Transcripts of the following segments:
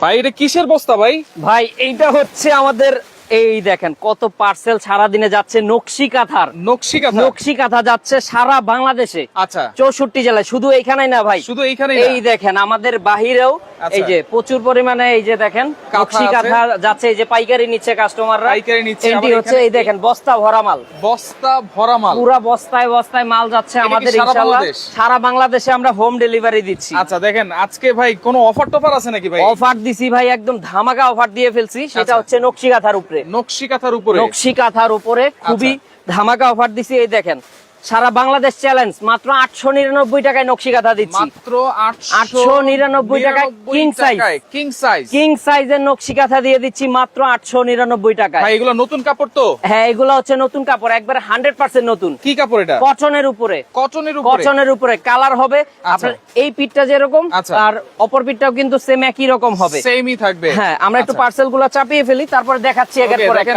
ভাই এটা কিসের বস্তা ভাই? ভাই এইটা হচ্ছে আমাদের এই দেখেন কত পার্সেল সারা দিনে যাচ্ছে নকশি কাঁথার। নকশি কাঁথা নকশি কাঁথা যাচ্ছে সারা বাংলাদেশে। আচ্ছা। চৌষট্টি জেলায়। শুধু এইখানেই না ভাই। শুধু এইখানে এই দেখেন আমাদের বাহিরেও আচ্ছা। এই যে প্রচুর পরিমাণে এই যে দেখেন নকশি কাঁথা যাচ্ছে এই যে পাইকারি নিচ্ছে কাস্টমাররা পাইকারি নিচ্ছে, এটি হচ্ছে এই দেখেন বস্তা ভরা মাল। বস্তা ভরা মাল। পুরা বস্তায় বস্তায় মাল যাচ্ছে আমাদের ইনশাআল্লাহ সারা বাংলাদেশে আমরা হোম ডেলিভারি দিচ্ছি। আচ্ছা দেখেন আজকে ভাই কোনো অফার টফার আছে নাকি ভাই? অফার দিছি ভাই একদম ধামাকা অফার দিয়ে ফেলছি। সেটা আচ্ছা। হচ্ছে নকশি কাঁথার উপরে। নকশি কাঁথার উপরে। নকশি কাঁথার উপরে। খুবই আচ্ছা। ধামাকা অফার দিছি এই দেখেন। সারা বাংলাদেশ চ্যালেঞ্জ মাত্র আটশো নিরানব্বই টাকায় নকশি কাঁথা দিচ্ছি। মাত্র 899 টাকায় king size। King size king সাইজের নকশি কাঁথা দিয়ে দিচ্ছি মাত্র আটশো নিরানব্বই টাকায়। এগুলো নতুন কাপড় তো? হ্যাঁ এগুলো হচ্ছে নতুন কাপড় একবারে হান্ড্রেড পার্সেন্ট নতুন। কি কাপড় এটা? কটনের উপরে। কটনের উপরে? কটনের উপরে কালার হবে। আপনার এই পিঠটা যেরকম আচ্ছা। আর অপর পিঠটাও কিন্তু সেম একই রকম হবে। সেমই থাকবে। হ্যাঁ আমরা একটু আচ্ছা। পার্সেলগুলো চাপিয়ে ফেলি তারপরে দেখাচ্ছি একের পর এক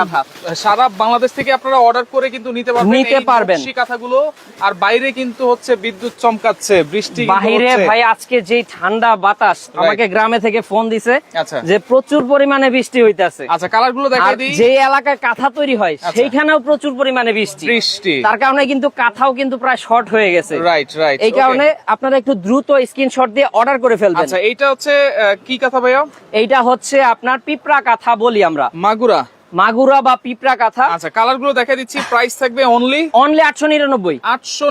সারা বাংলাদেশ থেকে আপনারা অর্ডার করে কিন্তু নিতে পারবেন নিতে পারবেন। নকশি কাঁথাগুলো আর বাইরে কিন্তু হচ্ছে বিদ্যুৎ চমকাচ্ছে বৃষ্টি হচ্ছে। ভাই আজকে যে ঠান্ডা বাতাস আমাকে গ্রামে থেকে ফোন দিছে আচ্ছা। যে প্রচুর পরিমাণে বৃষ্টি হইতাছে। আচ্ছা কালারগুলো দেখাই দিই। যে এলাকায় কাঁথা তৈরি হয় আচ্ছা। সেইখানেও প্রচুর পরিমাণে বৃষ্টি। বৃষ্টি। তার কারণে কিন্তু কাঁথাও কিন্তু প্রায় শর্ট হয়ে গেছে। রাইট রাইট এই কারণে আপনারা একটু দ্রুত স্ক্রিনশট দিয়ে অর্ডার করে ফেলবেন। আচ্ছা এইটা হচ্ছে কি কাঁথা ভাইয়া? এইটা হচ্ছে আপনার পিঁপড়া কাঁথা বলি আমরা। মাগুরা। মাগুরা বা পিঁপড়া কাঁথা। আচ্ছা কালারগুলো দেখা দিচ্ছি। প্রাইস থাকবে অনলি অনলি আটশো নিরানব্বই। আটশো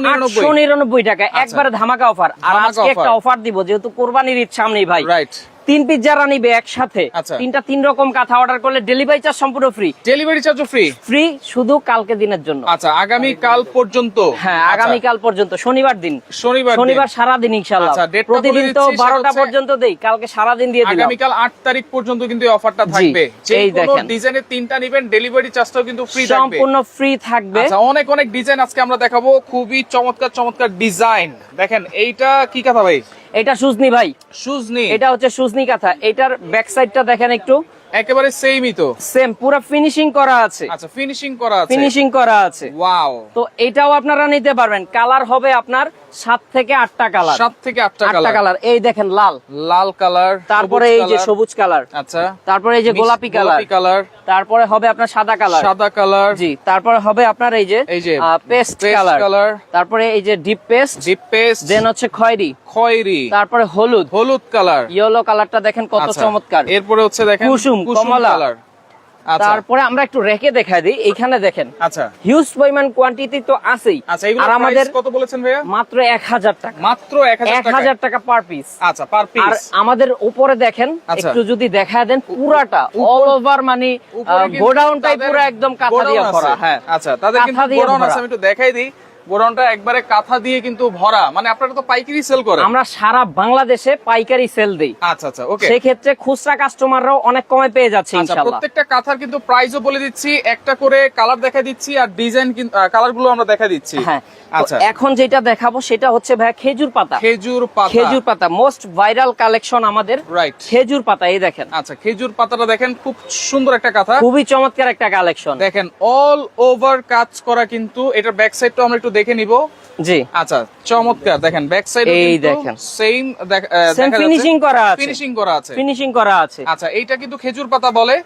নিরানব্বই। টাকা। একবারে ধামাকা অফার আর আজকে একটা অফার দিব যেহেতু কোরবানির ইচ্ছা সামনেই ভাই। রাইট তিন পিস যারা নিবে একসাথে আচ্ছা। তিনটা তিন রকম কাঁথা অর্ডার করলে ডেলিভারি চার্জ সম্পূর্ণ ফ্রি ডেলিভারি চার্জও ফ্রি ফ্রি শুধু কালকে দিনের জন্য। আচ্ছা আগামী কাল পর্যন্ত? হ্যাঁ আচ্ছা, আগামীকাল পর্যন্ত শনিবার দিন। শনিবার শনিবার সারা দিন ইনশাল্লাহ আচ্ছা, প্রতিদিন তো দিচ্ছি, সেটা বারোটা হচ্ছে- পর্যন্ত দেই কালকে সারা দিন দিয়ে দিলাম। আগামীকাল আট তারিখ পর্যন্ত কিন্তু এই অফারটা থাকবে। যে এই কোনো দেখেন। ডিজাইনের তিনটা নিবেন ডেলিভারি চার্জটাও কিন্তু ফ্রি থাকবে। সম্পূর্ণ ফ্রি থাকবে। আচ্ছা অনেক অনেক ডিজাইন আজকে আমরা দেখাবো। খুবই চমৎকার চমৎকার ডিজাইন দেখেন এইটা কি কথা ভাই? এটা সুজনি ভাই। সুজনি। এটা হচ্ছে সুজনি কাঁথা। এটার ব্যাক সাইডটা দেখেন একটু। একেবারে সেমই তো। সেম পুরো ফিনিশিং করা আছে। আচ্ছা ফিনিশিং করা আছে। ফিনিশিং করা আছে। ওয়াও তো এটাও আপনারা নিতে পারবেন। কালার হবে আপনার সাত থেকে আটটা কালার। সাত থেকে আটটা আটটা কালার। এই দেখেন লাল। লাল কালার তারপরে এই যে সবুজ কালার। আচ্ছা। তারপরে এই যে গোলাপি কালার। কালার। তারপরে হবে আপনার সাদা কালার। সাদা কালার। জি তারপরে হবে আপনার এই যে এই যে পেস্ট কালার। তারপরে এই যে deep paste. Deep paste. Then হচ্ছে খয়েরি। খয়েরি। তারপরে হলুদ। হলুদ কালার। ইয়েলো কালারটা দেখেন কত আচ্ছা, চমৎকার। এরপরে হচ্ছে দেখেন কুসুম, কমলা। কালার। তারপরে আমরা একটু রেখে দেখা দিই এখানে দেখেন। আচ্ছা। হিউজ পরিমাণ কোয়ান্টিটি তো আছেই। আচ্ছা আর আমাদের কত বলেছেন ভাইয়া? মাত্র এক হাজার টাকা। মাত্র এক এক হাজার টাকা পার পিস আচ্ছা পার আর আমাদের উপরে দেখেন আচ্ছা। একটু যদি দেখা দেন পুরাটা অল ওভার মানে গোডাউন গোডাউনটাই পুরো একদম কাঁথা দিয়ে। ভরা হ্যাঁ। আচ্ছা তাদের কিন্তু গোডাউন আছে আমি একটু দেখাই দিই। গোডাউনটা একবারে কাঁথা দিয়ে কিন্তু ভরা। মানে আপনারা তো পাইকারি সেল করেন। আমরা সারা বাংলাদেশে পাইকারি সেল দেই। আচ্ছা আচ্ছা ওকে সেই ক্ষেত্রে খুচরা কাস্টমাররাও অনেক কমে পেয়ে যাচ্ছে আচ্ছা ইনশাআল্লাহ। প্রত্যেকটা কাঁথার কিন্তু প্রাইসও বলে দিচ্ছি একটা করে কালার দেখা দিচ্ছি আর ডিজাইন কিন্তু কালারগুলো আমরা দেখা দিচ্ছি। হ্যাঁ আচ্ছা। এখন যেটা দেখাবো সেটা হচ্ছে ভাই খেজুর পাতা। খেজুর পাতা। খেজুর পাতা মোস্ট ভাইরাল কালেকশন আমাদের। রাইট খেজুর পাতা এই দেখেন। আচ্ছা খেজুর পাতাটা দেখেন খুব সুন্দর একটা কাঁথা। খুবই চমৎকার একটা কালেকশন দেখেন অল ওভার কাজ করা কিন্তু এটার ব্যাক সাইডটা আমরা একটু দেখে নিব। জি। আচ্ছা চমৎকার দেখেন ব্যাক সাইড এই দেখেন। সেম সেম ফিনিশিং করা আছে। ফিনিশিং করা আছে। ফিনিশিং করা আছে। আচ্ছা এইটা কিন্তু খেজুর পাতা বলে।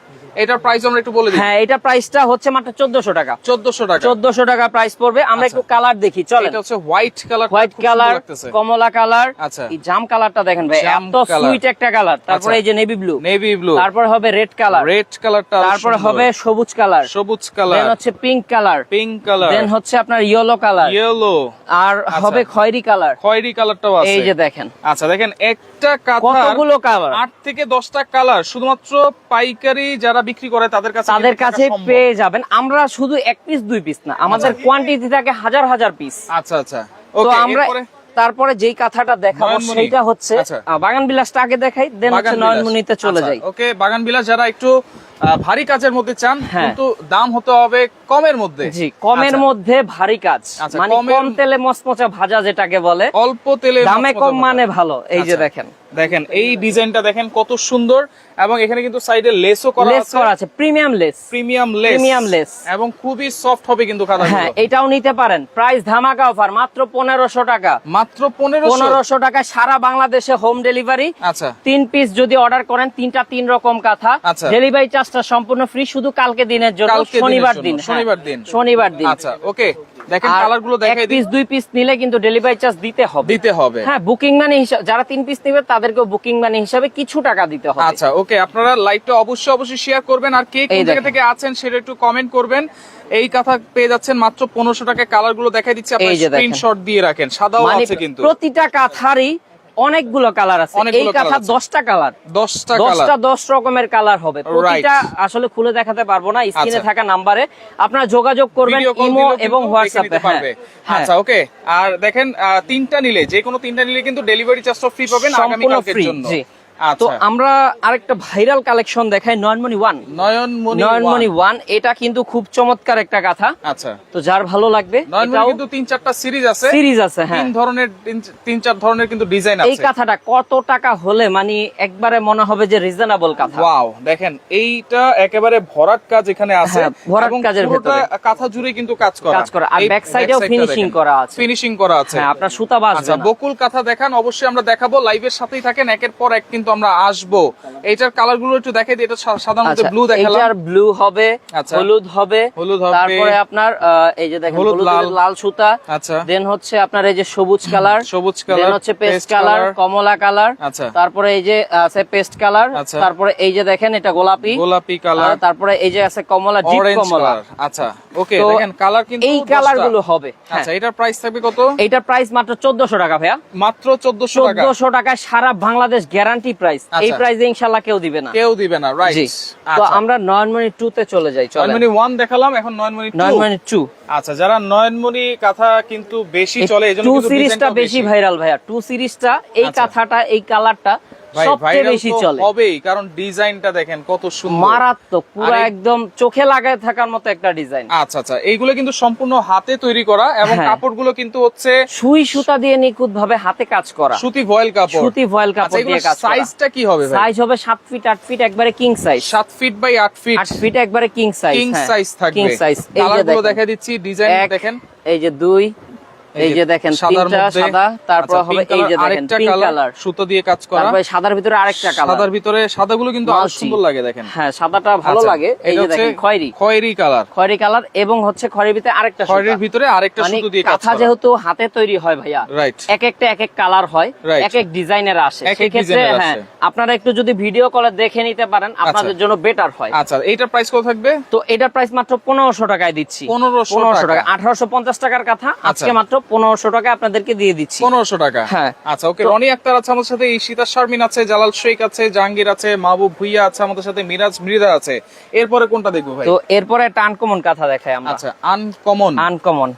এটার প্রাইস আমরা একটু বলে দিই। হ্যাঁ এটা প্রাইসটা হচ্ছে মাত্র চোদ্দশো টাকা। 1400 টাকা। চোদ্দশো টাকা প্রাইস পড়বে। আমরা আচ্ছা। একটু কালার দেখি চলেন। এটা হচ্ছে হোয়াইট কালার হোয়াইট কালার কমলা কালার আচ্ছা। এই জাম কালারটা দেখেন ভাই এত সুইট একটা কালার তারপরে আচ্ছা। এই যে নেভি ব্লু নেভি ব্লু তারপর হবে রেড কালার রেড কালারটা তারপরে হবে সবুজ কালার সবুজ দেন কালার হচ্ছে pink colour pink colour then হচ্ছে আপনার ইয়েলো কালার ইয়েলো আর হবে খয়েরি কালার খয়েরি কালারটাও আছে। এই যে দেখেন। আচ্ছা দেখেন একটা কাঁথা কতগুলো কালার আট থেকে দশটা কালার শুধুমাত্র পাইকারি যারা বিক্রি করে তাদের কাছে তাদের কাছে পেয়ে যাবেন। আমরা শুধু এক পিস দুই পিস না আমাদের কোয়ান্টিটি থাকে হাজার হাজার পিস আচ্ছা আচ্ছা। তো আমরা তারপরে যেই কাঁথাটা দেখাবো সেটা হচ্ছে আচ্ছা। বাগান বিলাসটা আগে দেখাই দেন হচ্ছে নয়নমণিতে চলে আচ্ছা, যাই। ওকে বাগান বিলাস যারা একটু ভারী কাজের মধ্যে চান হ্যাঁ। কিন্তু দাম হতে হবে কমের মধ্যে। জি কমের আচ্ছা, মধ্যে ভারী কাজ। আচ্ছা, মানে কম তেলে মচমচা ভাজা যেটাকে বলে অল্প তেলে দামে কম মানে ভালো এই যে আচ্ছা। দেখেন। দেখেন এই ডিজাইনটা দেখেন কত সুন্দর এবং এখানে কিন্তু সাইডে লেসও করা লেস করা আছে premium lace premium lace Premium lace। এবং খুবই সফট হবে কিন্তু হ্যাঁ এটাও নিতে পারেন। প্রাইস ধামাকা অফার মাত্র পনেরোশো টাকা। মাত্র 1500 পনেরোশো টাকা সারা বাংলাদেশে হোম ডেলিভারি আচ্ছা। তিন পিস যদি অর্ডার করেন তিনটা তিন রকম কাঁথা। ডেলিভারি চার্জটা সম্পূর্ণ ফ্রি শুধু কালকে দিনের জন্য শনিবার দিন হ্যাঁ, শনিবার দিন। শনিবার দিন। আচ্ছা ওকে দেখেন আর কালারগুলো এক দেখাই দিই। পিস দুই পিস নিলে কিন্তু ডেলিভারি চার্জ দিতে হবে। দিতে হবে। হ্যাঁ বুকিং মানে যারা তিন পিস নেবে তাদেরকে বুকিং মানে হিসাবে কিছু টাকা দিতে হবে। আচ্ছা ওকে আপনারা লাইভটা অবশ্যই অবশ্যই শেয়ার করবেন। আর কে কোন জায়গা থেকে আছেন সেটা একটু কমেন্ট করবেন। এই কথা পেয়ে যাচ্ছেন মাত্র পনেরোশো টাকা কালারগুলো দেখাই দিচ্ছি। আপনারা এই স্ক্রিনশট দিয়ে রাখেন। সাদাও মানে আছে কিন্তু। প্রতিটা কাঁথারই অনেকগুলো কালার আছে। এই কাঁথা দশটা কালার দশটা দশটা দশ রকমের কালার হবে। প্রতিটা আসলে খুলে দেখাতে পারব না স্ক্রিনে আচ্ছা। থাকা নাম্বারে আপনারা যোগাযোগ করবেন ইমো এবং হোয়াটসঅ্যাপে হ্যাঁ আচ্ছা ওকে আর দেখেন তিনটা নিলে যে কোনো তিনটা নিলে কিন্তু ডেলিভারি চার্জটা ফ্রি পাবেন আগামী কালকের জন্য। তো আচ্ছা আমরা আরেকটা ভাইরাল কালেকশন দেখাই নয়নমণি ওয়ান নয়নমণি নয়নমণি ওয়ান এটা কিন্তু খুব চমৎকার একটা কাঁথা আচ্ছা। তো যার ভালো লাগবে নয়নমণি কিন্তু তিন চারটা সিরিজ আছে। সিরিজ আছে হ্যাঁ। তিন ধরনের তিন- চার ধরনের কিন্তু ডিজাইন এই আছে। কাঁথাটা কত টাকা হলে মানে একবারে মনে হবে যে রিজনেবল কাঁথা ওয়াও দেখেন এইটা একেবারে ভরাট কাজ এখানে আছে। হ্যাঁ, ভরাট কাজের ভেতরে। কাঁথা জুড়ে কিন্তু কাজ করা। কাজ করা। আর side এও finishing করা আছে। ফিনিশিং করা আছে। হ্যাঁ আপনার সুতা বাজবে আচ্ছা বকুল কাঁথা দেখান অবশ্যই আমরা দেখাবো। লাইভের সাথেই থাকেন একের পর এক কিন্তু আমরা আসব। এইটার কালারগুলো একটু দেখাই দিই এটা সাধারণত আচ্ছা, ব্লু দেখালাম। এইটার ব্লু হবে আচ্ছা। হলুদ হবে হলুদ হবে। তারপরে আপনার এই যে দেখেন হলুদ, লাল। সুতা। আচ্ছা। দেন হচ্ছে আপনার এই যে সবুজ কালার সবুজ কালার দেন হচ্ছে পেস্ট কালার কমলা কালার আচ্ছা। তারপরে এই যে আছে পেস্ট কালার আচ্ছা। তারপরে এই যে দেখেন এটা গোলাপি। গোলাপি কালার তারপরে এই যে আছে কমলা ডিপ কমলা। কালার আচ্ছা ওকে দেখেন কালার কিন্তু এই কালারগুলো হবে হ্যাঁ। আচ্ছা এটার প্রাইস থাকবে কত? এইটার প্রাইস মাত্র চোদ্দশো টাকা ভাইয়া। মাত্র 1400 টাকা। চোদ্দশো টাকায় সারা বাংলাদেশ গ্যারান্টি প্রাইস এই আচ্ছা। প্রাইসে ইনশাআল্লাহ কেউ দিবে না। কেউ দিবে না রাইট তো আমরা নয়নমণি টু তে চলে যাই চলেন। নয়নমণি 1 দেখালাম এখন নয়নমণি 2 নয়নমণি টু আচ্ছা যারা নয়নমণি কাঁথা কিন্তু বেশি চলে এজন্য কিন্তু সিরিজটা বেশি ভাইরাল ভাইয়া। টু সিরিজটা এই আচ্ছা। কাঁথাটা এই কালারটা সবচেয়ে বেশি চলে। হবেই কারণ ডিজাইনটা দেখেন কত সুন্দর। মারাত্মক পুরো একদম চোখে লাগায় থাকার মতো একটা ডিজাইন। আচ্ছা আচ্ছা এইগুলো কিন্তু সম্পূর্ণ হাতে তৈরি করা এবং হ্যাঁ। কাপড়গুলো কিন্তু হচ্ছে সুই সুতা দিয়ে নিখুঁত ভাবে হাতে কাজ করা। সুতি ভয়েল কাপড়। সুতি ভয়েল আচ্ছা কাপড় দিয়ে কাজ সাইজটা কি হবে সাইজ হবে সাত ফিট আট ফিট একবারে কিং সাইজ সাত ফিট বাই আট ফিট আট ফিট একবারে কিং সাইজ কিং সাইজ থাকবে। কিং সাইজ এই যে দেখেন। দেখা দিচ্ছি ডিজাইন দেখেন। এই যে দুই এই যে দেখেন তিনটা সাদা তারপর আচ্ছা, হবে এই যে দেখেন পিঙ্ক কালার সুতো দিয়ে কাজ করা। তারপরে সাদার ভিতরে আরেকটা কালার সাদার ভিতরে সাদাগুলো কিন্তু আরও সুন্দর লাগে দেখেন। হ্যাঁ সাদাটা ভালো আচ্ছা, লাগে। এই যে দেখেন খয়েরি। খয়েরি কালার খয়েরি কালার এবং হচ্ছে খয়েরির ভিতরে আরেকটা খয়েরির ভিতরে আরেকটা মানে সুতো দিয়ে কাজ করা। যেহেতু হাতে তৈরি হয় ভাইয়া এক একটা এক এক কালার হয় এক এক ডিজাইনের আসে। সেক্ষেত্রে হ্যাঁ আপনারা একটু যদি ভিডিও কলে দেখে নিতে পারেন আপনাদের জন্য বেটার হয়। আচ্ছা এইটার প্রাইস কত থাকবে? তো এটার প্রাইস মাত্র পনেরোশো টাকায় দিচ্ছি। 1500 টাকা। আঠারোশো পঞ্চাশ টাকার কথা। আজকে মাত্র পনেরোশো টাকা আপনাদেরকে দিয়ে দিচ্ছি। পনেরোশো টাকা? হ্যাঁ। আচ্ছা ওকে রনি আক্তার আছে আমাদের সাথে ঈশিতা শারমিন আছে জালাল শেখ আছে জাহাঙ্গীর আছে মাহবুব ভুইয়া আছে আমাদের সাথে মিরাজ মৃদা আছে। এরপরে কোনটা দেখব ভাই? তো এরপরে একটা আনকমন কাঁথা দেখাই আমরা। আচ্ছা আনকমন আনকমন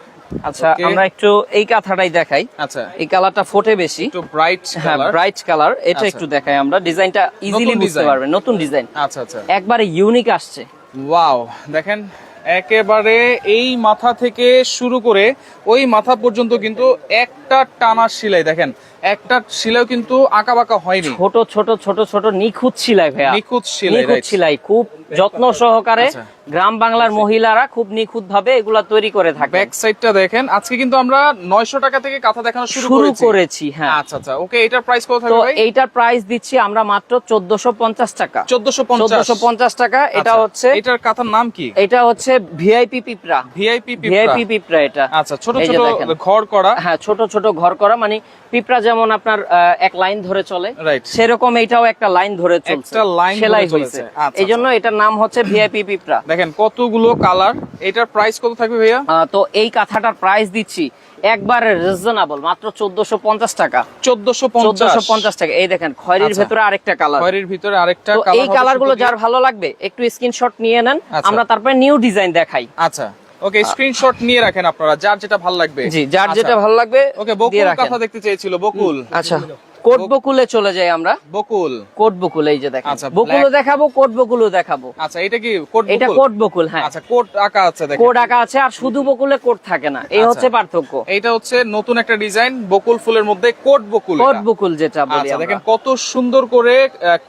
আচ্ছা আমরা একটু এই কাঁথাটাই দেখাই। আচ্ছা। এই কালারটা ফোটে বেশি। একটু ব্রাইট হ্যাঁ ব্রাইট কালার এটা আচ্ছা। একটু দেখাই আমরা। ডিজাইনটা ইজিলি বুঝতে পারবেন নতুন ডিজাইন আচ্ছা আচ্ছা। একবারে ইউনিক আসছে। ওয়াও দেখেন একেবারে এই মাথা থেকে শুরু করে ওই মাথা পর্যন্ত কিন্তু একটা টানা সেলাই। দেখেন একটা সেলাইও কিন্তু আঁকা বাঁকা হয়নি। ছোট ছোট ছোট ছোট নিখুঁত সিলাই ভাইয়া। নিখুঁত সেলাই নিখুঁত? সিলাই খুব যত্ন সহকারে আচ্ছা। গ্রাম বাংলার মহিলারা খুব নিখুঁত ভাবে এগুলা তৈরি করে থাকে ব্যাক সাইডটা দেখেন আজকে কিন্তু আমরা নয়শো টাকা থেকে কাঁথা দেখানো শুরু করেছি। হ্যাঁ। আচ্ছা আচ্ছা ওকে এটার প্রাইস কত থাকবে ভাই? এইটার প্রাইস দিচ্ছি আমরা মাত্র চোদ্দশো পঞ্চাশ টাকা। চোদ্দশো পঞ্চাশ। চোদ্দশো পঞ্চাশ টাকা এটা হচ্ছে এটার কাঁথার নাম কি? এটা হচ্ছে ভিআইপি পিঁপড়া। ভিআইপি ভিআইপি পিঁপড়া এটা। আচ্ছা ছোট ছোট ঘর করা। হ্যাঁ ছোট ছোট ঘর করা মানে পিঁপড়া যেমন আপনার এক লাইন ধরে চলে সেরকম এটাও একটা লাইন ধরে চলছে। একটা line সেলাই হয়েছে। আচ্ছা, এই জন্য এটার নাম হচ্ছে ভিআইপি পিঁপড়া। দেখেন কতগুলো কালার এটার প্রাইস কত থাকবে ভাইয়া? তো এই কাঁথাটার প্রাইস দিচ্ছি একবারে রিজনেবল মাত্র চোদ্দশো পঞ্চাশ টাকা। চোদ্দশো চোদ্দশো পঞ্চাশ পঞ্চাশ টাকা। এই দেখেন খয়েরির আচ্ছা। ভেতরে আরেকটা কালার খয়েরির ভিতরে আরেকটা কালার এই কালারগুলো যার ভালো লাগবে একটু স্ক্রিনশট নিয়ে নেন। আচ্ছা। আমরা তারপরে নিউ ডিজাইন দেখাই। আচ্ছা। ওকে স্ক্রিনশট নিয়ে রাখেন আপনারা যার যেটা ভালো লাগবে। জি যার আচ্ছা। যেটা ভালো লাগবে ওকে বকুল কথা দেখতে চেয়েছিল বকুল। আচ্ছা কোট বকুলে। চলে যাই আমরা। বকুল। কোট বকুল এই যে দেখেন। আচ্ছা, বকুলও দেখাবো কোট বকুলও দেখাবো। আচ্ছা এটা কি কোট এটা কোট বকুল হ্যাঁ। আচ্ছা কোট আঁকা আছে দেখেন। কোট আঁকা আছে আর শুধু বকুলে কোট থাকে না। এই আচ্ছা। হচ্ছে পার্থক্য। এটা হচ্ছে নতুন একটা ডিজাইন বকুল ফুলের মধ্যে কোট বকুল কোট বকুল যেটা বলি আচ্ছা আমরা। দেখেন কত সুন্দর করে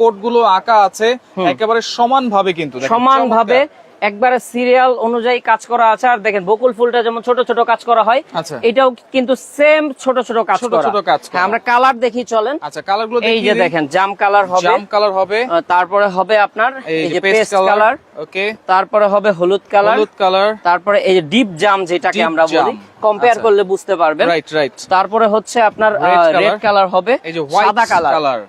কোটগুলো আঁকা আছে একেবারে সমান ভাবে কিন্তু সমান ভাবে। একবারে সিরিয়াল অনুযায়ী কাজ করা আছে। আর দেখেন বকুল ফুলটা যেমন ছোট ছোট কাজ করা হয় আচ্ছা। এটাও কিন্তু সেম ছোট ছোট কাজ ছোট করা। ছোট কাজ হ্যাঁ, আমরা কালার দেখি চলেন। আচ্ছা কালারগুলো এই যে দেখেন জাম কালার হবে। জাম কালার হবে। তারপরে হবে আপনার এই যে পেস্ট কালার ওকে তারপরে হবে হলুদ কালার হলুদ কালার তারপরে এই যে ডিপ জাম যেটাকে আমরা বলি। কম্পেয়ার আচ্ছা। করলে বুঝতে পারবেন। রাইট রাইট তারপরে হচ্ছে আপনার। রেড কালার হবে এই যে সাদা কালার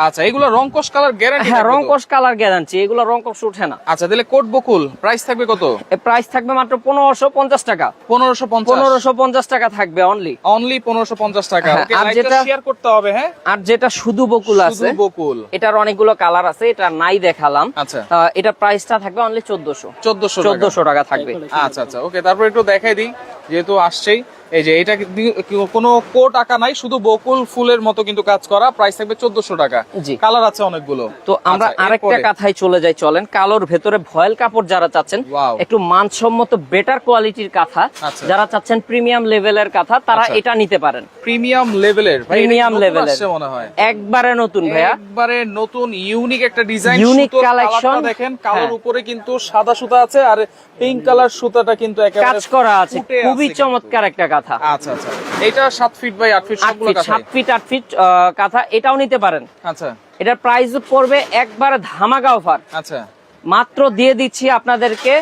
আচ্ছা এগুলো রংকশ কালার গ্যারান্টি হ্যাঁ রংকশ কালার গ্যারান্টি এগুলো রংকশ উঠে না। আচ্ছা তাহলে কোট বকুল প্রাইস থাকবে কত? প্রাইস থাকবে মাত্র পনেরোশো পঞ্চাশ টাকা। পনেরোশো পঞ্চাশ। পনেরোশো পঞ্চাশ টাকা থাকবে অনলি অনলি পনেরোশো পঞ্চাশ টাকা। হ্যাঁ, ওকে আর যেটা- শেয়ার করতে হবে হ্যাঁ? আর যেটা শুধু বকুল আছে শুধু বকুল। এটার অনেকগুলো কালার আছে এটা নাই দেখালাম। আচ্ছা। এটার প্রাইসটা থাকবে অনলি চোদ্দশো। চোদ্দশো চোদ্দশো টাকা থাকবে। আচ্ছা আচ্ছা ওকে তারপর একটু দেখাই দিই যেহেতু আসছেই। এই যে এটা কি- কি- কোনো কোট আঁকা নাই শুধু বকুল ফুলের মতো কিন্তু কাজ করা প্রাইস থাকবে চোদ্দশো টাকা জি। কালার আছে অনেকগুলো তো আমরা আচ্ছা, আরেকটা? কথায় চলে যাই চলেন কালোর ভেতরে ভয়েল কাপড় যারা চাচ্ছেন একটু মানসম্মত বেটার কোয়ালিটির কাঁথা। যারা চাচ্ছেন প্রিমিয়াম লেভেলের কাঁথা তারা আচ্ছা। এটা নিতে পারেন প্রিমিয়াম লেভেলের কি এর। আসছে মনে হয় একবারে নতুন ভাইয়া একবারে নতুন ইউনিক একটা ডিজাইন Unique collection। দেখেন কালোর হ্যাঁ। উপরে কিন্তু সাদা সুতা আছে আর পিঙ্ক কালার সুতাটা কিন্তু একেবারে কাজ করা আছে খুবই চমৎকার একটা কাঁথা। আচ্ছা আচ্ছা। এটা সাত ফিট বাই আট ফিট সবগুলো সাত ফিট আট ফিট কাঁথা। এটাও নিতে পারেন। আচ্ছা। এটার প্রাইস পড়বে একবার ধামাকা অফার আচ্ছা। মাত্র দিয়ে দিচ্ছি আপনাদেরকে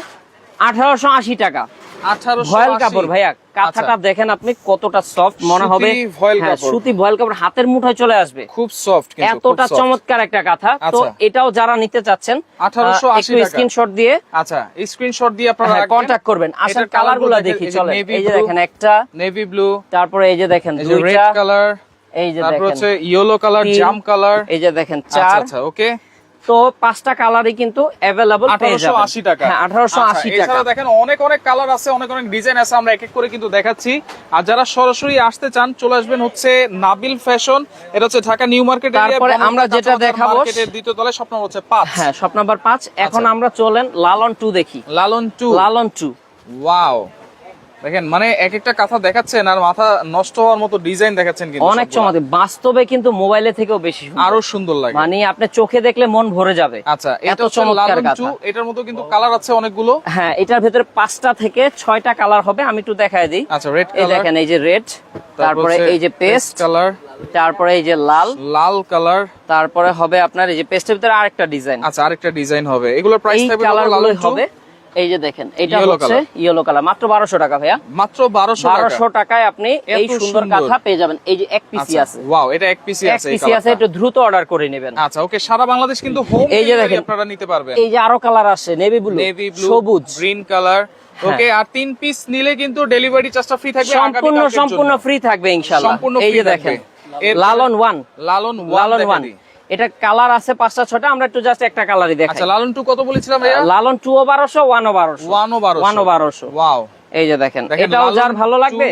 আঠারোশো আশি টাকা। আঠারোশো ভয়েল কাপড় ভাইয়া কাঁথাটা দেখেন আপনি কতটা সফট মনে হবে। voile হ্যাঁ, কাপড়। সুতি ভয়েল কাপড় হাতের মুঠোয় চলে আসবে। খুব সফট এতটা চমৎকার একটা কাঁথা। তো আচ্ছা। এটাও যারা নিতে চাচ্ছেন 1880 স্ক্রিনশট দিয়ে আচ্ছা স্ক্রিনশট দিয়ে আপনারা কন্ট্যাক্ট করবেন। আসল কালারগুলো দেখি চলে এই যে দেখেন একটা। নেভি ব্লু তারপরে এই যে দেখেন রেড কালার এই যে দেখেন। হচ্ছে ইয়েলো কালার। জাম কালার এই যে দেখেন আচ্ছা চার। আচ্ছা ওকে তো পাঁচটা কালারই কিন্তু অ্যাভেলেবল পেয়ে যাবেন। টাকা। হ্যাঁ আঠারোশো আচ্ছা, আশি টাকা। এছাড়া দেখেন অনেক অনেক কালার আছে অনেক অনেক ডিজাইন আছে আমরা এক এক করে কিন্তু দেখাচ্ছি। আর যারা সরাসরি আসতে চান চলে আসবেন হচ্ছে নাবিল ফ্যাশন এটা হচ্ছে ঢাকা নিউ মার্কেট তারপরে আমরা যেটা দেখাবো- মার্কেটের দ্বিতীয় তলায় স্বপ্ন হচ্ছে পাঁচ। হ্যাঁ শপ নাম্বার পাঁচ। এখন আচ্ছা। আমরা চলেন লালন টু দেখি। Lalon two. Lalon two. Wow দেখেন মানে এক একটা কথা দেখাচ্ছেন আর মাথা নষ্ট হওয়ার মতো ডিজাইন দেখাচ্ছেন কিন্তু অনেক চমৎকার। বাস্তবে কিন্তু মোবাইলে থেকেও বেশি আরও সুন্দর লাগে। মানে আপনি চোখে দেখলে মন ভরে যাবে। আচ্ছা এটা চমৎকার এটার মধ্যে কিন্তু কালার আছে অনেকগুলো। হ্যাঁ এটার ভেতরে পাঁচটা থেকে ছয়টা কালার হবে আমি একটু দেখায় দিই। আচ্ছা রেড কালার দেখেন এই যে রেড তারপরে এই যে পেস্ট কালার তারপরে এই যে লাল। লাল কালার তারপরে হবে আপনার এই যে পেস্টের ভিতরে আরেকটা ডিজাইন আচ্ছা আরেকটা ডিজাইন হবে। এগুলোর প্রাইস থাকবে হবে। এই যে দেখেন এটা হচ্ছে ইয়েলো কালার মাত্র বারোশো টাকা ভাইয়া। মাত্র 1200 বারোশো টাকায় আপনি এই সুন্দর। কাঁথা পেয়ে যাবেন। এই যে এক পিসি আচ্ছা আছে। ওয়াও এটা এক পিসি আছে এই পিসি আছে। একটু দ্রুত অর্ডার করে নেবেন। আচ্ছা ওকে সারা বাংলাদেশ কিন্তু হোম এই যে দেখেন। আপনারা নিতে পারবেন। এই যে আরও কালার আছে নেভি ব্লু নেভি ব্লু সবুজ। Green colour. ওকে আর তিন পিস নিলে কিন্তু ডেলিভারি চার্জটা ফ্রি থাকবে সম্পূর্ণ সম্পূর্ণ ফ্রি থাকবে ইনশাআল্লাহ। সম্পূর্ণ এই যে দেখেন Lalon one. Lalon Lalon one. One এটা কালার আছে পাঁচটা ছটা আমরা একটু জাস্ট একটা কালারই দেখাই। আচ্ছা লালন টু কত বলেছিলাম ভাইয়া? লালন টু ও বারোশো ওয়ান ও বারোশো। ওয়ান ও বারোশো। ওয়ান ও বারোশো। ওয়াও এই যে দেখেন এটাও যার ভালো লাগবে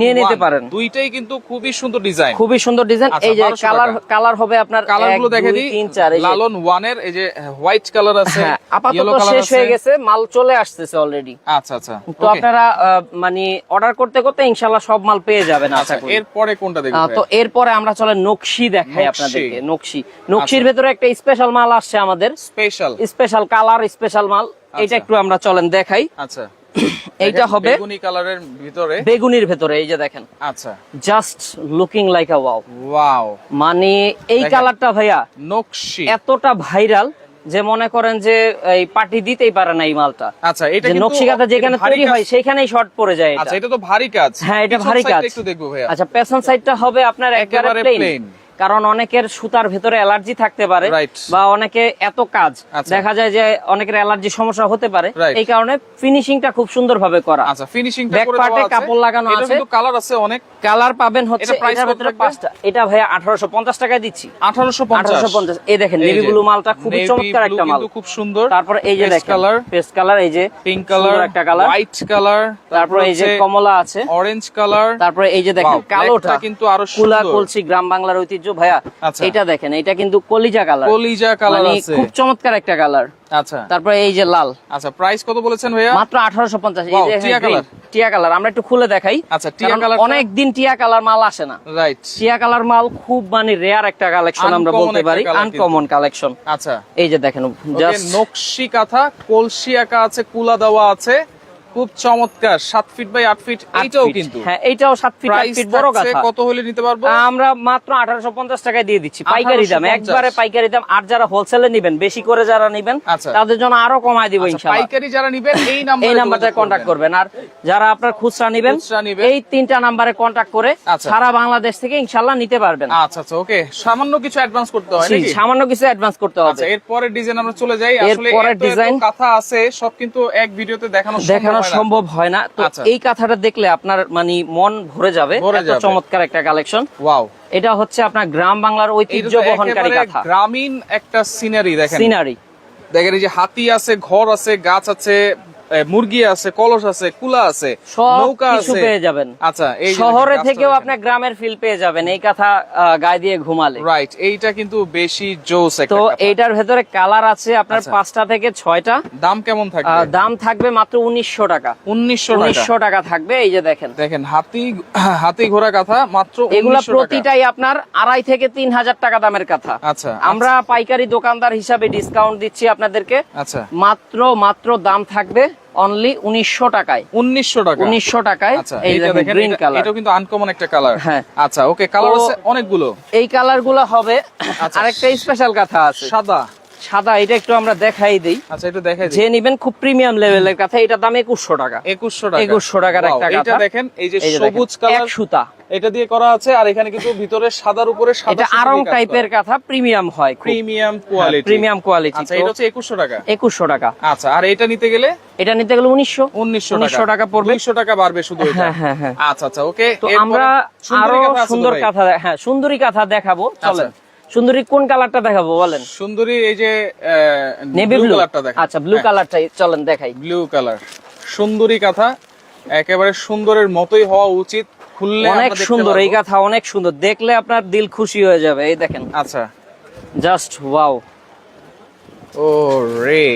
নিয়ে নিতে পারেন। দুইটাই কিন্তু খুবই সুন্দর ডিজাইন খুবই সুন্দর ডিজাইন আচ্ছা, এই যে কালার কালার হবে আপনার কালারগুলো এক, দেখে দিই তিন চার এই যে। লালন ওয়ানের এই যে হোয়াইট কালার আছে হ্যাঁ আপাতত শেষ হয়ে গেছে মাল চলে আসতেছে অলরেডি আচ্ছা আচ্ছা তো আপনারা মানে অর্ডার করতে করতে ইনশাল্লাহ সব মাল পেয়ে যাবেন আশা আচ্ছা করি। এরপরে কোনটা দেখব তো এরপরে আমরা চলে নকশি দেখাই। আপনাদেরকে নকশি। নকশির আচ্ছা। ভেতরে একটা স্পেশাল মাল আসছে আমাদের। স্পেশাল স্পেশাল কালার স্পেশাল মাল। এটা। একটু আমরা চলেন দেখাই। আচ্ছা। এইটা হবে বেগুনি কালারের ভিতরে। বেগুনির ভেতরে এই যে দেখেন। আচ্ছা। Just looking like a wow wow মানে এই কালারটা ভাইয়া নকশি। এতটা ভাইরাল যে মনে করেন যে এই পার্টি দিতেই পারে না এই মালটা। আচ্ছা এটা কিন্তু নকশিকাতা যেখানে তৈরি হয় সেখানেই শর্ট পড়ে যায় এটা। আচ্ছা এটা তো ভারী কাজ। হ্যাঁ এটা ভারী কাজ। একটু দেখব ভাইয়া। আচ্ছা পেছন সাইডটা হবে আপনার একেবারে প্লেন। কারণ অনেকের সুতার ভেতরে অ্যালার্জি থাকতে পারে বা অনেকে এত কাজ। আচ্ছা। দেখা যায় যে অনেকের অ্যালার্জি সমস্যা হতে পারে। এই কারণে ফিনিশিংটা খুব সুন্দর ভাবে করা আচ্ছা ফিনিশিং part কাপড় লাগানো আছে। কিন্তু কালার আছে অনেক। কালার পাবেন হচ্ছে এটা এটার পাঁচটা। আঠারোশো পঞ্চাশ টাকায় দিচ্ছি। 1850 আঠারোশো পঞ্চাশ। এই দেখেন নেভি ব্লু মালটা খুব চমৎকার একটা মাল। খুব সুন্দর। তারপরে এই যে দেখেন কালার পেস্ট কালার এই যে পিঙ্ক কালার একটা কালার হোয়াইট কালার তারপরে এই যে কমলা আছে। অরেঞ্জ কালার তারপরে এই যে দেখেন কালোটা। কিন্তু আরও কুলা কলসি গ্রাম বাংলার ঐতিহ্য ঐতিহ্য ভাইয়া আচ্ছা। এটা দেখেন এটা কিন্তু কলিজা কালার। কলিজা কালার মানে আছে। খুব চমৎকার একটা কালার। আচ্ছা। তারপরে এই যে লাল। আচ্ছা প্রাইস কত বলেছেন ভাইয়া? মাত্র আঠারোশো পঞ্চাশ। টিয়া কালার। আমরা একটু খুলে দেখাই। আচ্ছা, টিয়া কারণ colourটা- অনেকদিন টিয়া কালার মাল আসে না। রাইট টিয়া কালার মাল খুব মানে রেয়ার একটা কালেকশন আমরা বলতে পারি। আনকমন কালেকশন আচ্ছা। এই যে দেখেন জাস্ট নকশি কাঁথা কলসি আঁকা আছে কুলা দেওয়া আছে। খুব চমৎকার। সাত ফিট বাই আট ফিট এইটাও কিন্তু। হ্যাঁ এইটাও সাত ফিট আট ফিট বড় কথা কত হলে নিতে পারব? আমরা মাত্র আঠারোশো পঞ্চাশ টাকায় দিয়ে দিচ্ছি। পাইকারি দাম একবারে পাইকারি দাম। আর যারা হোলসেলে নিবেন বেশি করে যারা নিবেন আচ্ছা। তাদের জন্য আরও কমায় দিব আচ্ছা, ইনশাআল্লাহ। পাইকারি যারা নিবেন এই নাম্বারে এই নাম্বারটায় কন্ট্যাক্ট করবেন। আর যারা আপনার খুচরা নিবেন এই তিনটা নাম্বারে কন্ট্যাক্ট করে আচ্ছা। সারা বাংলাদেশ থেকে ইনশাআল্লাহ নিতে পারবেন। আচ্ছা আচ্ছা ওকে সামান্য কিছু অ্যাডভান্স করতে হয় নাকি? সামান্য কিছু অ্যাডভান্স করতে হবে। আচ্ছা এরপরে ডিজাইন আমরা চলে যাই। আসলে এত এত কথা আছে সব কিন্তু এক ভিডিওতে দেখানো দেখানো সম্ভব হয় না। তো আচ্ছা। এই কাঁথাটা দেখলে আপনার মানে মন ভরে যাবে। চমৎকার একটা কালেকশন ওয়াও এটা হচ্ছে আপনার গ্রাম বাংলার ঐতিহ্য বহনকারী কাঁথা গ্রামীণ একটা সিনারি দেখেন। সিনারি দেখেন এই যে হাতি আছে ঘর আছে গাছ আছে মুরগি আছে কলস আছে কুলা আছে নৌকা আছে। পেয়ে যাবেন। আচ্ছা এই শহরে থেকেও আপনার গ্রামের ফিল পেয়ে যাবেন এই কথা গায়ে দিয়ে ঘুমালে। রাইট এইটা কিন্তু বেশি জোস তো এইটার ভেতরে কালার আছে আপনার আচ্ছা। পাঁচটা থেকে ছয়টা। দাম কেমন থাকবে? দাম থাকবে মাত্র উনিশশো টাকা। উনিশশো উনিশশো টাকা থাকবে এই যে দেখেন। দেখেন হাতি হাতি ঘোড়া কাঁথা মাত্র এগুলা প্রতিটাই আপনার আড়াই থেকে তিন হাজার টাকা দামের কথা। আচ্ছা আমরা পাইকারি দোকানদার হিসাবে ডিসকাউন্ট দিচ্ছি আপনাদেরকে। আচ্ছা। মাত্র মাত্র দাম থাকবে অনলি উনিশশো টাকায়। উনিশশো টাকা। উনিশশো টাকায় আচ্ছা এই দেখেন গ্রিন কালার এটাও কিন্তু আনকমন একটা কালার হ্যাঁ। আচ্ছা ওকে কালার আছে অনেকগুলো। এই কালারগুলো হবে। আচ্ছা। আরেকটা স্পেশাল কথা আছে। সাদা। সাদা এটা একটু আমরা দেখাই দিই। আচ্ছা একটু দেখাই যে নিবেন খুব প্রিমিয়াম লেভেলের কথা এটার দাম একুশশো টাকা। একুশশো টাকা। 2100 টাকার একটা কাঁথা। দেখেন এই যে সবুজ কালার সুতা। এটা দিয়ে করা আছে আর এখানে কিন্তু ভিতরে সাদার উপরে সাদা এটা আরং টাইপের কাঁথা প্রিমিয়াম হয় প্রিমিয়াম কোয়ালিটি প্রিমিয়াম কোয়ালিটি আচ্ছা এটা হচ্ছে একুশশো টাকা। একুশশো টাকা। আচ্ছা আর এটা নিতে গেলে? এটা নিতে গেলে উনিশশো। উনিশশো উনিশশো টাকা পড়বে। টাকা বাড়বে শুধু এটা? হ্যাঁ হ্যাঁ হ্যাঁ। আচ্ছা আচ্ছা ওকে। তো আমরা আরও সুন্দর কাঁথা হ্যাঁ সুন্দরী কাঁথা দেখাবো চলেন। আচ্ছা। সুন্দরী কোন কালারটা দেখাবো বলেন? সুন্দরী এই যে নেভি ব্লু কালারটা দেখেন। আচ্ছা ব্লু কালারটাই চলেন দেখাই। ব্লু কালার সুন্দরী কাঁথা একেবারে সুন্দরের মতোই হওয়া উচিত। খুললে অনেক সুন্দর এই কথা অনেক সুন্দর। দেখলে আপনার দিল খুশি হয়ে যাবে এই দেখেন। আচ্ছা। জাস্ট ওয়াও ও রে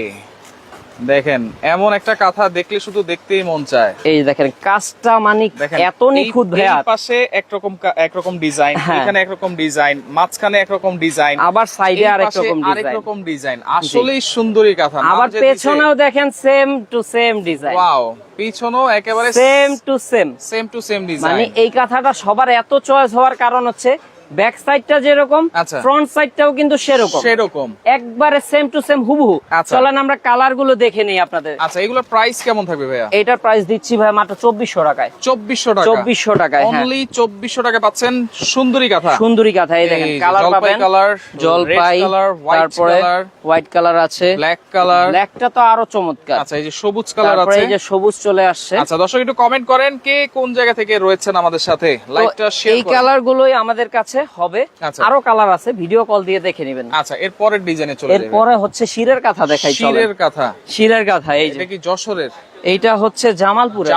দেখেন এমন একটা কাঁথা দেখলে শুধু দেখতেই মন চায়। এই দেখেন কাজটা মানে এত নিখুঁত ভাইয়া। এই পাশে একরকম একরকম ডিজাইন হ্যাঁ। এখানে একরকম ডিজাইন মাঝখানে একরকম ডিজাইন আবার সাইডে আরেক রকম আরেক ডিজাইন। রকম ডিজাইন। আসলেই সুন্দরী কাঁথা আবার পেছনেও দেখেন same to same design wow পিছনেও একেবারে same to same same to same design মানে এই কাঁথাটা সবার এত চয়েস হওয়ার কারণ হচ্ছে ব্যাক সাইডটা যেরকম আচ্ছা। ফ্রন্ট সাইডটাও কিন্তু সেরকম। সেরকম। একবারে সেম টু সেম হুবহু। আচ্ছা। চলেন আমরা কালারগুলো দেখে নিই আপনাদের। আচ্ছা এগুলোর প্রাইস কেমন থাকবে ভাইয়া? এইটার প্রাইস দিচ্ছি ভাই মাত্র চব্বিশশো টাকায়। চব্বিশশো টাকা। চব্বিশশো টাকায় হ্যাঁ। অনলি চব্বিশশো টাকা পাচ্ছেন সুন্দরী কাঁথা। সুন্দরী কাঁথা এই দেখেন কালার পাবেন। কালার জলপাই কালার হোয়াইট তারপরে কালার হোয়াইট কালার আছে। ব্ল্যাক কালার ব্ল্যাকটা তো আরও চমৎকার। আচ্ছা এই যে সবুজ কালার আছে। এই যে সবুজ চলে আসছে। আচ্ছা দর্শক একটু কমেন্ট করেন কে কোন জায়গা থেকে রয়েছেন আমাদের সাথে। লাইভটা শেয়ার এই কালার গুলোই আমাদের কাছে হবে। আচ্ছা। আরও কালার আছে ভিডিও কল দিয়ে দেখে নেবেন। আচ্ছা এর পরের ডিজাইনে চলে যাবে। এরপরে হচ্ছে শিরের কাঁথা দেখাই চলেন। শিরের কাঁথা। শিরের কাঁথা এই যে। এটা কি যশোরের? এইটা হচ্ছে জামালপুরের।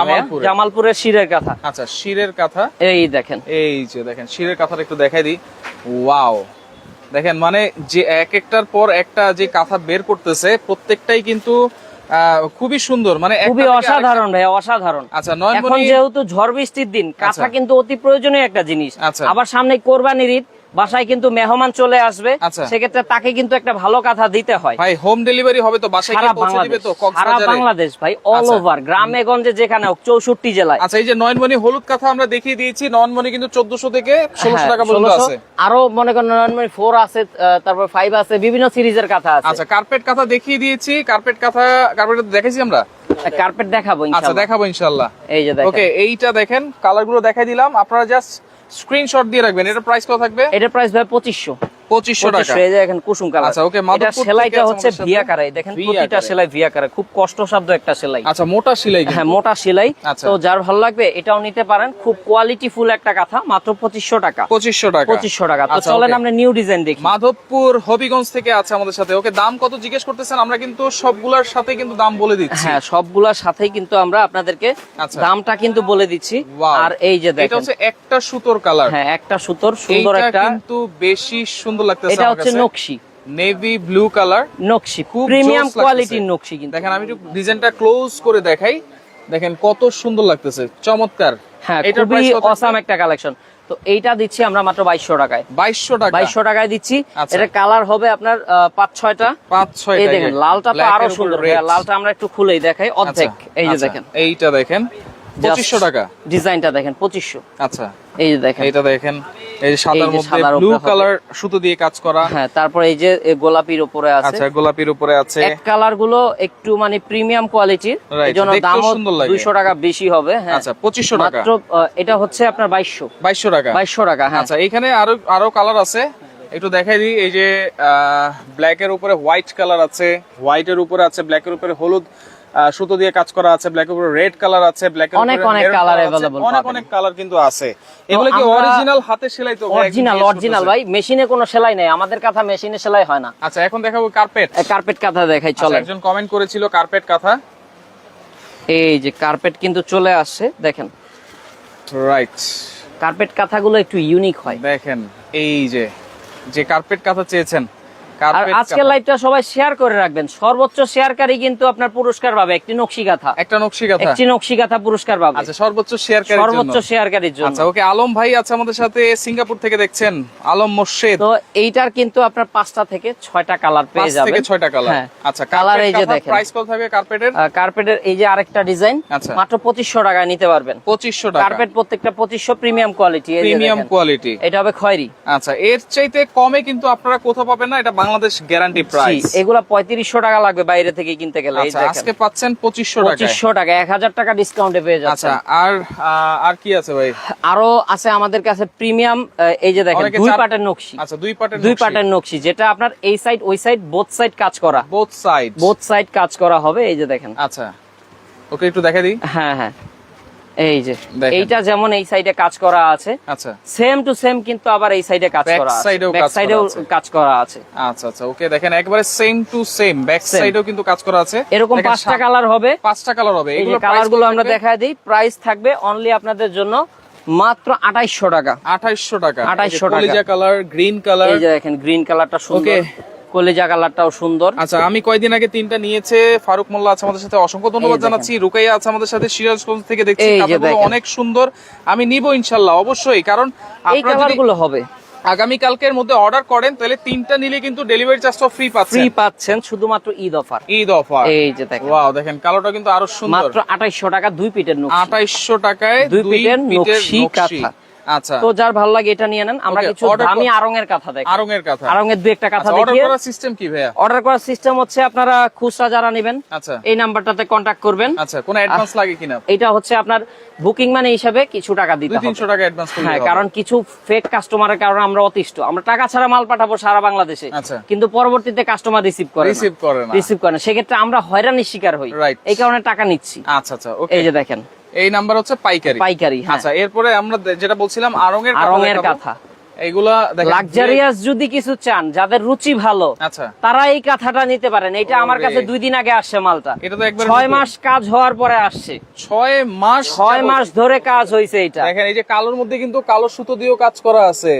জামালপুরের। শিরের কাঁথা। আচ্ছা শিরের কাঁথা। এই দেখেন। এই যে দেখেন শিরের কাঁথাটা একটু দেখাই দিই। ওয়াও। দেখেন মানে যে এক একটার পর একটা যে কাঁথা বের করতেছে প্রত্যেকটাই কিন্তু খুবই সুন্দর মানে খুবই অসাধারণ ভাই অসাধারণ আচ্ছা এখন যেহেতু ঝড় বৃষ্টির দিন কাঁথা আচ্ছা। কিন্তু অতি প্রয়োজনীয় একটা জিনিস আচ্ছা। আবার সামনে কোরবানির ঈদ বাসায় কিন্তু মেহমান চলে আসবে আচ্ছা। সেক্ষেত্রে তাকে কিন্তু একটা ভালো কাঁথা দিতে হয়। ভাই হোম ডেলিভারি হবে তো বাসায় সারা বাংলাদেশ সারা বাংলাদেশ ভাই অল আচ্ছা। ওভার গ্রামে গঞ্জে যেখানে হোক চৌষট্টি জেলায়। আচ্ছা এই যে নয়নমণি হলুদ কাঁথা আমরা দেখিয়ে দিয়েছি নয়নমণি কিন্তু চোদ্দশো থেকে ষোলোশো হ্যাঁ, টাকা পর্যন্ত আছে। আরও মনে করেন নয়নমণি ফোর আছে তারপর ফাইভ আছে বিভিন্ন সিরিজের কাঁথা আছে। আচ্ছা কার্পেট কাঁথা দেখিয়ে দিয়েছি কার্পেট কাঁথা কার্পেট দেখেছি আমরা? কার্পেট দেখাবো আচ্ছা দেখাবো ইনশাল্লাহ। এই যে দেখেন। ওকে এইটা দেখেন কালারগুলো দেখাই দিলাম। আপনারা জাস্ট স্ক্রিনশট দিয়ে রাখবেন এটা প্রাইস কত থাকবে? এটা প্রাইস ভাই পঁচিশশো। পঁচিশশো টাকা। এই যে দেখেন কুসুম কালার। আচ্ছা, okay, এটা মাধবপুর সেলাইটা হচ্ছে আমাদের সাথে। ভিয়া কারে দেখেন প্রতিটা সেলাই ভিয়া কারে খুব কষ্টসাধ্য একটা সেলাই। আচ্ছা মোটা সিলাই হ্যাঁ মোটা সেলাই। তো যার ভালো লাগবে এটাও নিতে পারেন। খুব কোয়ালিটি ফুল একটা কাঁথা মাত্র পঁচিশশো টাকা। পঁচিশশো টাকা। পঁচিশশো টাকা। তো চলেন আমরা নিউ ডিজাইন দেখি। মাধবপুর হবিগঞ্জ থেকে আছে আমাদের সাথে। ওকে দাম কত জিজ্ঞেস করতেছেন? আমরা কিন্তু সবগুলার সাথে কিন্তু দাম বলে দিচ্ছি। হ্যাঁ সবগুলার সাথেই কিন্তু আমরা আপনাদেরকে আচ্ছা। দামটা কিন্তু বলে দিচ্ছি। আর এই যে এটা হচ্ছে একটা সুতোর কালার। হ্যাঁ একটা সুতোর সুন্দর একটা কিন্তু বেশি সুন্দর লাগতেছে এটা হচ্ছে নকশি। নেভি ব্লু কালার নকশি খুব প্রিমিয়াম কোয়ালিটির নকশি কিন্তু। দেখেন আমি একটু ডিজাইনটা ক্লোজ করে দেখাই। দেখেন কত সুন্দর লাগতেছে। চমৎকার। হ্যাঁ এটার খুবই অসাম একটা কালেকশন তো এইটা দিচ্ছি আমরা মাত্র বাইশশো টাকায়। বাইশশো টাকা। বাইশশো টাকায় দিচ্ছি। আচ্ছা। এটা কালার হবে আপনার পাঁচ ছয়টা। পাঁচ ছয় এই দেখেন লালটা তো আরও সুন্দর। লালটা আমরা একটু খুলেই দেখাই। অর্ধেক। এই যে দেখেন। আচ্ছা, এইটা দেখেন। পঁচিশশো টাকা। ডিজাইনটা দেখেন পঁচিশশো। আচ্ছা। এই যে দেখেন। এইটা দেখেন। এই যে সাদার মধ্যে ব্লু কালার সুতো দিয়ে কাজ করা। হ্যাঁ তারপর এই যে গোলাপির উপরে আছে। আচ্ছা গোলাপির উপরে আছে। এক কালারগুলো একটু মানে প্রিমিয়াম কোয়ালিটির Right, এই জন্য দামও সুন্দর লাগে। দুইশো টাকা বেশি হবে হ্যাঁ। আচ্ছা পঁচিশশো টাকা। মাত্র এটা হচ্ছে আপনার বাইশশো। বাইশশো টাকা। বাইশশো টাকা হ্যাঁ। আচ্ছা এখানে আরও আরও কালার আছে। একটু দেখাই দিই এই যে ব্ল্যাক এর উপরে হোয়াইট কালার আছে হোয়াইট এর উপরে আছে ব্ল্যাক এর উপরে হলুদ। সুতো দিয়ে কাজ করা আছে ব্ল্যাক উপরে রেড কালার আছে ব্ল্যাক অনেক অনেক আছে, available অনেক অনেক কালার কিন্তু আছে। এগুলো কি অরিজিনাল হাতে সেলাই তো অরিজিনাল অরিজিনাল ভাই। মেশিনে কোনো সেলাই নাই। আমাদের কাঁথা মেশিনে সেলাই হয় না। আচ্ছা এখন দেখাবো কার্পেট কার্পেট কাঁথা দেখাই আচ্ছা, চলেন। একজন কমেন্ট করেছিল কার্পেট কাঁথা। এই যে কার্পেট কিন্তু চলে আসছে দেখেন। রাইট কার্পেট কাঁথাগুলো একটু ইউনিক হয়। দেখেন এই যে যে কার্পেট কাঁথা চেয়েছেন আর আজকের লাইভটা সবাই শেয়ার করে রাখবেন। সর্বোচ্চ শেয়ারকারী কিন্তু আপনার পুরস্কার পাবে একটি নকশি একটা নকশি একটি নকশি পুরস্কার পাবে। আচ্ছা সর্বোচ্চ শেয়ারকারীর সর্বোচ্চ শেয়ারকারীর জন্য। আচ্ছা ওকে আলম ভাই আছে আমাদের সাথে সিঙ্গাপুর থেকে দেখছেন আলম মোর্শেদ। তো এইটার কিন্তু আপনার পাঁচটা থেকে ছয়টা কালার পেয়ে পাঁচ যাবেন। থেকে ছয়টা কালার হ্যাঁ। আচ্ছা কালার এই যে দেখেন। প্রাইস কত থাকবে কার্পেটের কার্পেটের এই যে আরেকটা ডিজাইন আচ্ছা। মাত্র পঁচিশশো টাকায় নিতে পারবেন। টাকা। কার্পেট প্রত্যেকটা প্রিমিয়াম কোয়ালিটি প্রিমিয়াম কোয়ালিটি এটা হবে খয়েরি। আচ্ছা এর চাইতে কমে কিন্তু আপনারা কোথাও পাবেন না এটা বাংলাদেশ গ্যারান্টি প্রাইস এগুলা পঁয়ত্রিশশো টাকা লাগবে বাইরে থেকে কিনতে গেলে এই আচ্ছা দেখেন। আজকে পাচ্ছেন পঁচিশশো পঁচিশশো টাকা এক হাজার টাকা ডিসকাউন্টে পেয়ে আচ্ছা আর আর কি আছে ভাই? আরও আছে আমাদের কাছে প্রিমিয়াম এই যে দেখেন দুই পাটের নকশি। আচ্ছা দুই পাটের দুই পাটের নকশি যেটা আপনার এই সাইড ওই সাইড বোথ সাইড কাজ করা। বোথ সাইড বোথ সাইড কাজ করা হবে এই যে দেখেন। আচ্ছা ওকে একটু দেখা দিই। হ্যাঁ হ্যাঁ। এই যে এইটা যেমন এই সাইডে কাজ করা আছে আচ্ছা। সেম টু সেম কিন্তু আবার এই সাইডে কাজ করা আছে। ব্যাক সাইডেও। কাজ করা আছে। আচ্ছা আচ্ছা ওকে দেখেন একবারে সেম টু সেম ব্যাক. সাইডেও কিন্তু কাজ করা আছে। এরকম পাঁচটা কালার হবে। পাঁচটা কালার হবে। এগুলো কালারগুলো আমরা দেখায় দিই। প্রাইস থাকবে অনলি আপনাদের জন্য মাত্র আঠাইশশো টাকা। আঠাইশশো টাকা। 2800 টাকা। কালার গ্রিন কালার এই যে দেখেন গ্রিন কালারটা সুন্দর. কলিজা কালারটাও সুন্দর। আচ্ছা আমি কয়দিন আগে তিনটা নিয়েছে। ফারুক মোল্লা আছে আমাদের সাথে অসংখ্য ধন্যবাদ জানাচ্ছি। রুকাইয়া আছে আমাদের সাথে সিরাজগঞ্জ থেকে দেখছি। অনেক সুন্দর। আমি নিব ইনশাল্লাহ অবশ্যই। কারণ এই আপনারা কালার যদি গুলো হবে। আগামী কালকের মধ্যে অর্ডার করেন তাহলে তিনটা নিলে কিন্তু ডেলিভারি চার্জটা ফ্রি ফ্রি পাচ্ছেন। পাচ্ছেন শুধুমাত্র ঈদ অফার ঈদ অফার এই যে দেখেন। ওয়াও দেখেন কালোটা কিন্তু আরও সুন্দর। মাত্র আঠাইশশো টাকা দুই পিটের নকশি। আঠাইশশো টাকায় দুই নকশি নকশি। কাঁথা। আচ্ছা। তো যার ভালো লাগে এটা নিয়ে নেন। আমরা কিছু দামি আরঙের কথা দেখি আরং এর কথা দুই একটা কথা অর্ডার করার সিস্টেম কি ভাইয়া? অর্ডার করার সিস্টেম হচ্ছে আপনারা খুচরা যারা নেবেন আচ্ছা। এই নাম্বারটাতে কন্ট্যাক্ট করবেন। আচ্ছা কোন অ্যাডভান্স লাগে কিনা? এটা হচ্ছে আপনার বুকিং মানে হিসাবে কিছু টাকা দিতে হবে। তিনশো টাকা অ্যাডভান্স করলে হ্যাঁ কারণ কিছু ফেক কাস্টমারের কারণে আমরা অতিষ্ঠ। আমরা টাকা ছাড়া মাল পাঠাবো সারা বাংলাদেশে। আচ্ছা। কিন্তু পরবর্তীতে কাস্টমার রিসিভ করে রিসিভ করে না। রিসিভ করে না। সেক্ষেত্রে আমরা হয়রানির শিকার হই। এই কারণে টাকা নিচ্ছি। আচ্ছা আচ্ছা ওকে এই যে দেখেন। এই নাম্বার হচ্ছে পাইকারি। পাইকারি হ্যাঁ। আচ্ছা এরপরে আমরা যেটা বলছিলাম আরং এর আরং এর কাঁথা। লাক্সারিয়াস যদি কিছু চান যাদের রুচি ভালো আচ্ছা। তারা এই কাঁথাটা নিতে পারেন। এটা আমার কাছে দুই দিন আগে আসছে মালটা। এটা তো একবার ছয় মাস কাজ হওয়ার পরে আসছে। ছয় মাস ছয় মাস ধরে কাজ হয়েছে এটা দেখেন এই যে কালোর মধ্যে কিন্তু কালো সুতো দিয়েও কাজ করা আছে।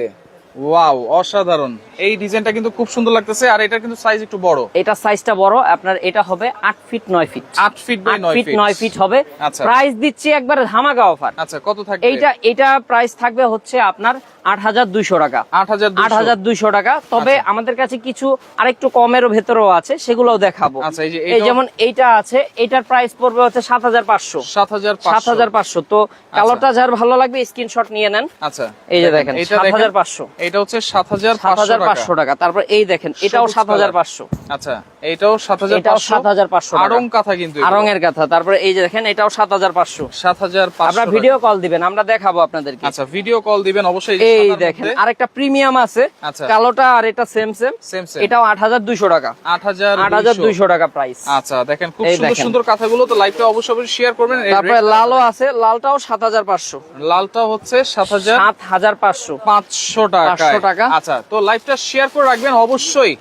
ওয়াও অসাধারণ। এই ডিজাইনটা কিন্তু খুব সুন্দর লাগতেছে আর এটার কিন্তু সাইজ একটু বড়। এটা সাইজটা বড় আপনার এটা হবে আট ফিট নয় ফিট আট ফিট বাই আট নয় ফিট ফিট নয় ফিট হবে। আচ্ছা। প্রাইস দিচ্ছি একবার ধামাকা অফার আচ্ছা কত থাকবে? এইটা এটা প্রাইস থাকবে হচ্ছে আপনার আট হাজার দুইশো টাকা। আট হাজার আট হাজার দুইশো টাকা। তবে আচ্ছা। আমাদের কাছে কিছু আরেকটু কমেরও ভেতরেও আছে সেগুলোও দেখাবো। আচ্ছা, এই যে এই যেমন এইটা আছে এটার প্রাইস পড়বে হচ্ছে সাত হাজার পাঁচশো। সাত হাজার সাত হাজার পাঁচশো। তো কালোটা যার ভালো লাগবে স্ক্রিনশট নিয়ে নেন। আচ্ছা। এই যে দেখেন এটা সাত দেখেন হাজার পাঁচশো। এটা হচ্ছে সাত হাজার সাত হাজার পাঁচশো টাকা। তারপর এই দেখেন এটাও সাত হাজার পাঁচশো। আচ্ছা। এটাও সাত হাজার পাঁচশো। আড়ং কাঁথা কিন্তু আরং এর কথা। তারপরে এই যে দেখেন এটাও সাত হাজার পাঁচশো। সাত হাজার আপনারা ভিডিও কল দিবেন আমরা দেখাবো আপনাদেরকে। আচ্ছা ভিডিও কল দিবেন অবশ্যই এই দেখেন আরেকটা প্রিমিয়াম আছে। আচ্ছা। কালোটা আর এটা সেম সেম সেম এটাও আট হাজার দুইশো টাকা। আট হাজার আট হাজার দুইশো টাকা প্রাইস আচ্ছা দেখেন খুব সুন্দর। সুন্দর কাঁথাগুলো তো লাইভটা অবশ্যই অবশ্যই শেয়ার করবেন। তারপরে লালও আছে লালটাও সাত হাজার পাঁচশো। লালটা হচ্ছে সাত হাজার সাত হাজার পাঁচশো। পাঁচশো টাকা 500 টাকা। আচ্ছা তো লাইভটা শেয়ার করে রাখবেন অবশ্যই।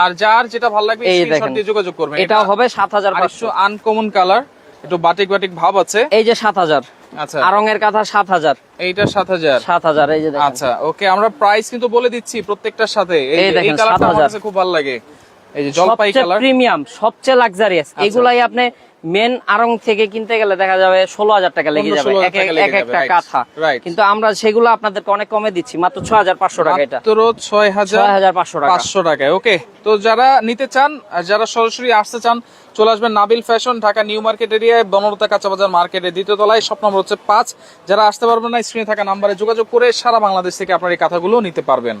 আর যার যেটা ভালো লাগবে স্ক্রিনশট দিয়ে যোগাযোগ করবেন। এটা হবে সাত হাজার পাঁচশো। আরেকটু আনকমন কালার একটু বাটিক বাটিক ভাব আছে। এই যে সাত হাজার। আচ্ছা। আরং এর কথা সাত হাজার। এইটা সাত হাজার। সাত হাজার এই যে দেখেন। আচ্ছা ওকে আমরা প্রাইস কিন্তু বলে দিচ্ছি প্রত্যেকটার সাথে। এই এই কালারটা আমার কাছে খুব ভালো লাগে। এই যে জলপাই সবচেয়ে কালার প্রিমিয়াম সবচেয়ে লাক্সারিয়াস এগুলাই আপনি মেন আরং থেকে কিনতে গেলে দেখা যাবে ষোলো হাজার টাকা লেগে যাবে। এক একটা কাঁথা কিন্তু আমরা সেগুলো আপনাদেরকে অনেক কমে দিচ্ছি মাত্র ছ হাজার পাঁচশো টাকা এটা। ছয় হাজার ছয় পাঁচশো টাকা। পাঁচশো টাকায় ওকে তো যারা নিতে চান আর যারা সরাসরি আসতে চান চলে আসবেন Nabil fashion Dhaka New Market এরিয়ায় বনলতা কাঁচা বাজার মার্কেটের দ্বিতীয় তলায় সব নম্বর হচ্ছে পাঁচ। যারা আসতে পারবেন না স্ক্রিনে থাকা নাম্বারে যোগাযোগ করে সারা বাংলাদেশ থেকে আপনার এই কথাগুলো নিতে পারবেন।